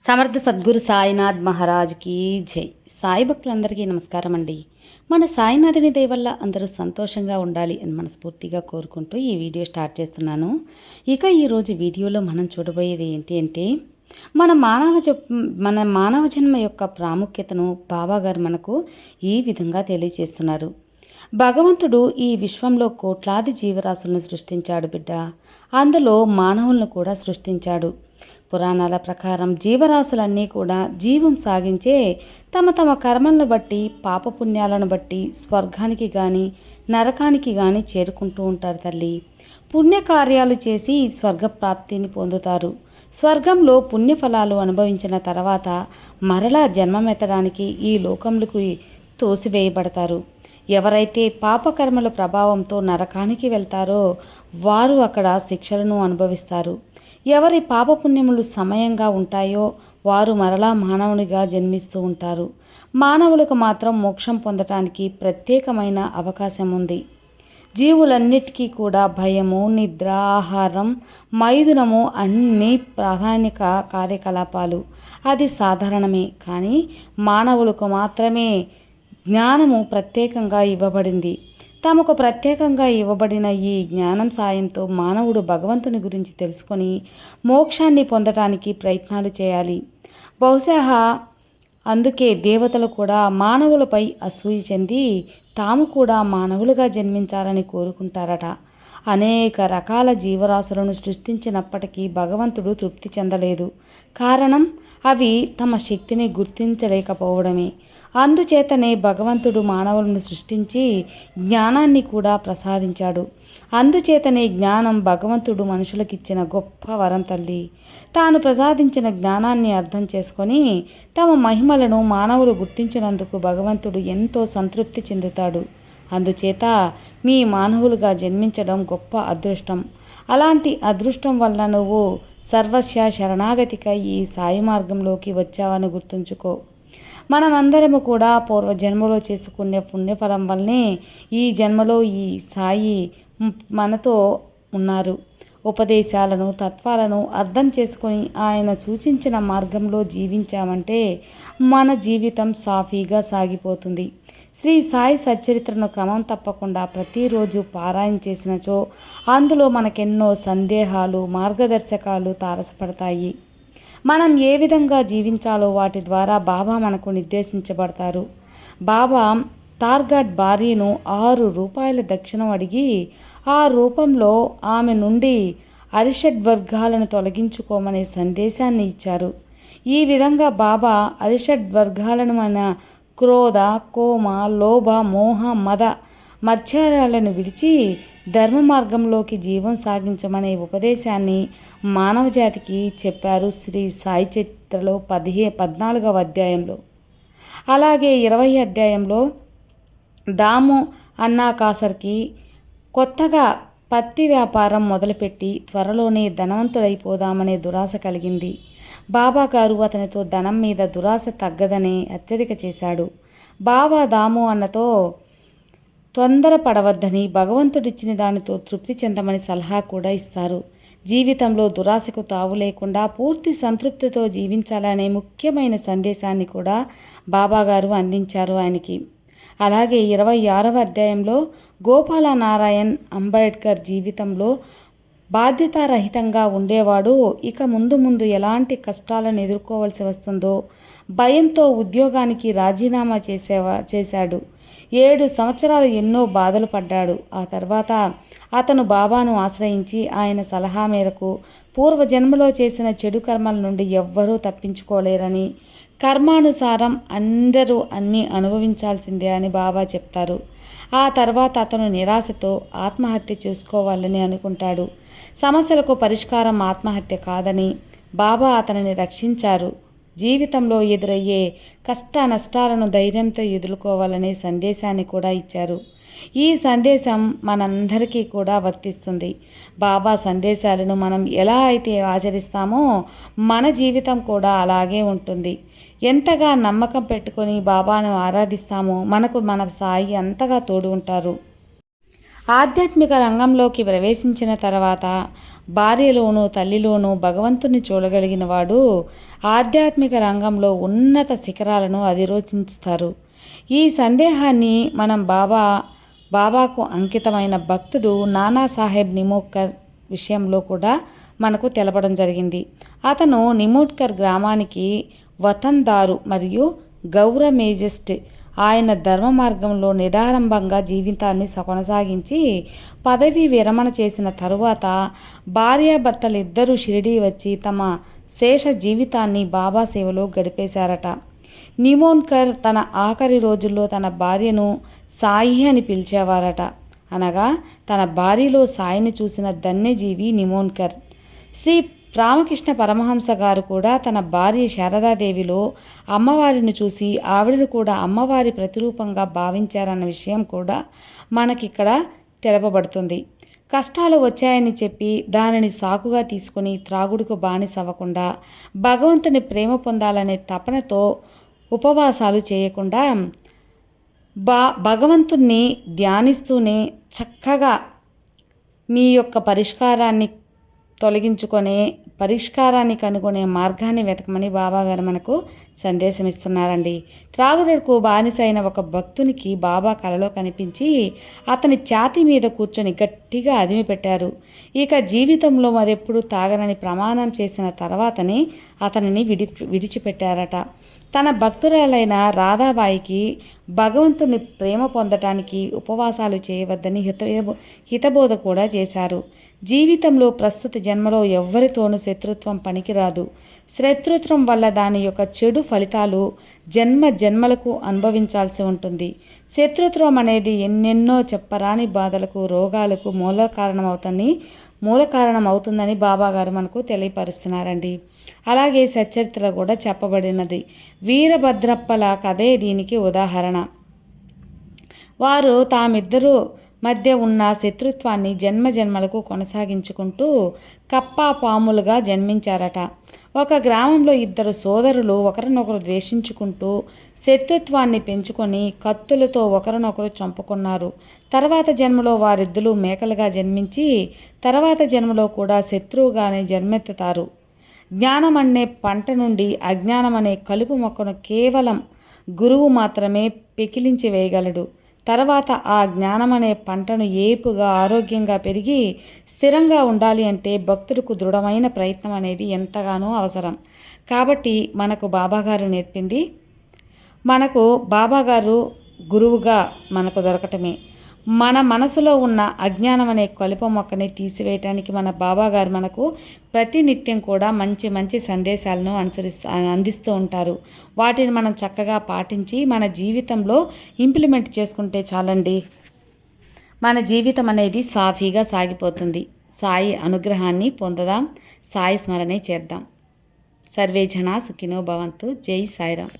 సమర్థ సద్గురు సాయినాథ్ మహారాజ్కి జై. సాయి భక్తులందరికీ నమస్కారం అండి. మన సాయినాథుని దయ వల్ల అందరూ సంతోషంగా ఉండాలి అని మనస్ఫూర్తిగా కోరుకుంటూ ఈ వీడియో స్టార్ట్ చేస్తున్నాను. ఇక ఈరోజు వీడియోలో మనం చూడబోయేది ఏంటి అంటే మన మానవ మన మానవ జన్మ యొక్క ప్రాముఖ్యతను బాబాగారు మనకు ఈ విధంగా తెలియజేస్తున్నారు భగవంతుడు ఈ విశ్వంలో కోట్లాది జీవరాశులను సృష్టించాడు బిడ్డ. అందులో మానవులను కూడా సృష్టించాడు. పురాణాల ప్రకారం జీవరాశులన్నీ కూడా జీవం సాగించే తమ తమ కర్మలను బట్టి పాపపుణ్యాలను బట్టి స్వర్గానికి కానీ నరకానికి కానీ చేరుకుంటూ ఉంటారు తల్లి. పుణ్యకార్యాలు చేసి స్వర్గప్రాప్తిని పొందుతారు. స్వర్గంలో పుణ్యఫలాలు అనుభవించిన తర్వాత మరలా జన్మమెత్తడానికి ఈ లోకములకు తోసివేయబడతారు. ఎవరైతే పాపకర్మల ప్రభావంతో నరకానికి వెళ్తారో వారు అక్కడ శిక్షలను అనుభవిస్తారు. ఎవరి పాపపుణ్యములు సమయంగా ఉంటాయో వారు మరలా మానవునిగా జన్మిస్తూ ఉంటారు. మానవులకు మాత్రం మోక్షం పొందటానికి ప్రత్యేకమైన అవకాశం ఉంది జీవులన్నిటికీ కూడా భయము నిద్ర ఆహారం మైదునము అన్ని ప్రాధాన్యక కార్యకలాపాలు. అది సాధారణమే. కానీ మానవులకు మాత్రమే జ్ఞానము ప్రత్యేకంగా ఇవ్వబడింది. తమకు ప్రత్యేకంగా ఇవ్వబడిన ఈ జ్ఞానం సాయంతో మానవుడు భగవంతుని గురించి తెలుసుకొని మోక్షాన్ని పొందటానికి ప్రయత్నాలు చేయాలి. బహుశా అందుకే దేవతలు కూడా మానవులపై అసూయ చెంది తాము కూడా మానవులుగా జన్మించాలని కోరుకుంటారట. అనేక రకాల జీవరాశులను సృష్టించినప్పటికీ భగవంతుడు తృప్తి చెందలేదు. కారణం అవి తమ శక్తిని గుర్తించలేకపోవడమే. అందుచేతనే భగవంతుడు మానవులను సృష్టించి జ్ఞానాన్ని కూడా ప్రసాదించాడు. అందుచేతనే జ్ఞానం భగవంతుడు మనుషులకిచ్చిన గొప్ప వరం తల్లి. తాను ప్రసాదించిన జ్ఞానాన్ని అర్థం చేసుకొని తమ మహిమలను మానవులు గుర్తించినందుకు భగవంతుడు ఎంతో సంతృప్తి చెందుతాడు. అందుచేత మీ మానవులుగా జన్మించడం గొప్ప అదృష్టం. అలాంటి అదృష్టం వల్ల నువ్వు సర్వస్య శరణాగతికై ఈ సాయి మార్గంలోకి వచ్చావని గుర్తుంచుకో. మనమందరము కూడా పూర్వ జన్మలో చేసుకునే పుణ్యఫలం వల్లనే ఈ జన్మలో ఈ సాయి మనతో ఉన్నారు. ఉపదేశాలను తత్వాలను అర్థం చేసుకొని ఆయన సూచించిన మార్గంలో జీవించామంటే మన జీవితం సాఫీగా సాగిపోతుంది. శ్రీ సాయి సచ్చరిత్రను క్రమం తప్పకుండా ప్రతిరోజు పారాయణ చేసినచో అందులో మనకెన్నో సందేహాలు మార్గదర్శకాలు తారసపడతాయి. మనం ఏ విధంగా జీవించాలో వాటి ద్వారా బాబా మనకు నిర్దేశించబడతారు. బాబా టార్గాట్ భార్యను ఆరు రూపాయల దక్షిణం అడిగి ఆ రూపంలో ఆమె నుండి అరిషడ్ వర్గాలను తొలగించుకోమనే సందేశాన్ని ఇచ్చారు. ఈ విధంగా బాబా అరిషడ్ వర్గాలను మన క్రోధ కోమ లోభ మోహ మద మత్స్యాలను విడిచి ధర్మ మార్గంలోకి జీవం సాగించమనే ఉపదేశాన్ని మానవజాతికి చెప్పారు శ్రీ సాయి చరిత్రలో పదిహే పద్నాలుగవ అధ్యాయంలో. అలాగే ఇరవై అధ్యాయంలో దాము అన్నాకాసర్కి కొత్తగా పత్తి వ్యాపారం మొదలుపెట్టి త్వరలోనే ధనవంతుడైపోదామనే దురాశ కలిగింది. బాబా గారు అతనితో ధనం మీద దురాశ తగ్గదనే హెచ్చరిక చేశాడు. బాబా దాము అన్నతో తొందరపడవద్దని భగవంతుడిచ్చిన దానితో తృప్తి చెందమని సలహా కూడా ఇస్తారు. జీవితంలో దురాశకు తావు లేకుండా పూర్తి సంతృప్తితో జీవించాలనే ముఖ్యమైన సందేశాన్ని కూడా బాబాగారు అందించారు ఆయనకి. అలాగే ఇరవై ఆరవ అధ్యాయంలో గోపాల నారాయణ్ అంబేద్కర్ జీవితంలో బాధ్యతారహితంగా ఉండేవాడు ఇక ముందు ముందు ఎలాంటి కష్టాలను ఎదుర్కోవాల్సి వస్తుందో భయంతో ఉద్యోగానికి రాజీనామా చేసేవా చేశాడు. ఏడు సంవత్సరాలు ఎన్నో బాధలు పడ్డాడు. ఆ తర్వాత అతను బాబాను ఆశ్రయించి ఆయన సలహా మేరకు పూర్వజన్మలో చేసిన చెడు కర్మల నుండి ఎవ్వరూ తప్పించుకోలేరని కర్మానుసారం అందరూ అన్నీ అనుభవించాల్సిందే అని బాబా చెప్తారు. ఆ తర్వాత అతను నిరాశతో ఆత్మహత్య చేసుకోవాలని అనుకుంటాడు. సమస్యలకు పరిష్కారం ఆత్మహత్య కాదని బాబా అతనిని రక్షించారు. జీవితంలో ఎదురయ్యే కష్ట నష్టాలను ధైర్యంతో ఎదుర్కోవాలనే సందేశాన్ని కూడా ఇచ్చారు. ఈ సందేశం మనందరికీ కూడా వర్తిస్తుంది. బాబా సందేశాలను మనం ఎలా అయితే ఆచరిస్తామో మన జీవితం కూడా అలాగే ఉంటుంది. ఎంతగా నమ్మకం పెట్టుకొని బాబాను ఆరాధిస్తామో మనకు మన సాయి అంతగా తోడు ఉంటారు. ఆధ్యాత్మిక రంగంలోకి ప్రవేశించిన తర్వాత భార్యలోనూ తల్లిలోనూ భగవంతుని చూడగలిగిన వాడు ఆధ్యాత్మిక రంగంలో ఉన్నత శిఖరాలను అధిరోచించుతారు. ఈ సందేహాన్ని మనం బాబా బాబాకు అంకితమైన భక్తుడు నానాసాహెబ్ నిమోక్కర్ విషయంలో కూడా మనకు తెలపడం జరిగింది. అతను నిమోట్కర్ గ్రామానికి వతందారు మరియు గౌర మేజెస్ట్ ఆయన ధర్మ మార్గంలో నిరారంభంగా జీవితాన్ని కొనసాగించి పదవి విరమణ చేసిన తరువాత భార్యాభర్తలిద్దరూ షిరిడీ వచ్చి తమ శేష జీవితాన్ని బాబా సేవలో గడిపేశారట. నిమోన్కర్ తన ఆఖరి రోజుల్లో తన భార్యను సాయి అని పిలిచేవారట. అనగా తన భార్యలో సాయిని చూసిన ధన్యజీవి నిమోన్కర్. శ్రీ రామకృష్ణ పరమహంస గారు కూడా తన భార్య శారదాదేవిలో అమ్మవారిని చూసి ఆవిడను కూడా అమ్మవారి ప్రతిరూపంగా భావించారన్న విషయం కూడా మనకిక్కడ తెలపబడుతుంది. కష్టాలు వచ్చాయని చెప్పి దానిని సాకుగా తీసుకుని త్రాగుడుకు బానిసవ్వకుండా భగవంతుని ప్రేమ పొందాలనే తపనతో ఉపవాసాలు చేయకుండా బా భగవంతుణ్ణి ధ్యానిస్తూనే చక్కగా మీ యొక్క పరిష్కారాన్ని తొలగించుకొని పరిష్కారాన్ని కనుగొనే మార్గాన్ని వెతకమని బాబాగారు మనకు సందేశం ఇస్తున్నారండి త్రాగుడుకు బానిసైన ఒక భక్తునికి బాబా కలలో కనిపించి అతని ఛాతి మీద కూర్చొని గట్టిగా అదిమి పెట్టారు ఇక జీవితంలో మరెప్పుడు తాగనని ప్రమాణం చేసిన తర్వాతనే అతనిని విడి విడిచిపెట్టారట. తన భక్తురాలైన రాధాబాయికి భగవంతుని ప్రేమ పొందటానికి ఉపవాసాలు చేయవద్దని హిత హితబోధ కూడా చేశారు. జీవితంలో ప్రస్తుత జన్మలో ఎవ్వరితోనూ శత్రుత్వం పనికిరాదు. శత్రుత్వం వల్ల దాని యొక్క చెడు ఫలితాలు జన్మ జన్మలకు అనుభవించాల్సి ఉంటుంది. శత్రుత్వం అనేది ఎన్నెన్నో చెప్పరాని బాధలకు రోగాలకు మూల కారణమవుతుంది మూల కారణం అవుతుందని బాబాగారు మనకు తెలియపరుస్తున్నారండి. అలాగే సచరిత్ర కూడా చెప్పబడినది. వీరభద్రప్పల కథే దీనికి ఉదాహరణ. వారు తామిద్దరూ మధ్య ఉన్న శత్రుత్వాన్ని జన్మ జన్మలకు కొనసాగించుకుంటూ కప్పా పాములుగా జన్మించారట. ఒక గ్రామంలో ఇద్దరు సోదరులు ఒకరినొకరు ద్వేషించుకుంటూ శత్రుత్వాన్ని పెంచుకొని కత్తులతో ఒకరినొకరు చంపుకున్నారు. తర్వాత జన్మలో వారిద్దరూ మేకలుగా జన్మించి తర్వాత జన్మలో కూడా శత్రువుగానే జన్మెత్తుతారు. జ్ఞానం అనే పంట నుండి అజ్ఞానం అనే కలుపు మొక్కను కేవలం గురువు మాత్రమే పెకిలించి వేయగలడు. తర్వాత ఆ జ్ఞానం అనే పంటను ఏపుగా ఆరోగ్యంగా పెరిగి స్థిరంగా ఉండాలి అంటే భక్తులకు దృఢమైన ప్రయత్నం అనేది ఎంతగానో అవసరం. కాబట్టి మనకు బాబాగారు నేర్పింది మనకు బాబాగారు గురువుగా మనకు దొరకటమే. మన మనసులో ఉన్న అజ్ఞానం అనే కలుప మొక్కని తీసివేయటానికి మన బాబాగారు మనకు ప్రతినిత్యం కూడా మంచి మంచి సందేశాలను అనుసరిస్తూ అందిస్తూ ఉంటారు. వాటిని మనం చక్కగా పాటించి మన జీవితంలో ఇంప్లిమెంట్ చేసుకుంటే చాలండి. మన జీవితం అనేది సాఫీగా సాగిపోతుంది. సాయి అనుగ్రహాన్ని పొందదాం. సాయి స్మరణే చేద్దాం. సర్వే జనా సుఖినో భవంతు. జై సాయిరామ్.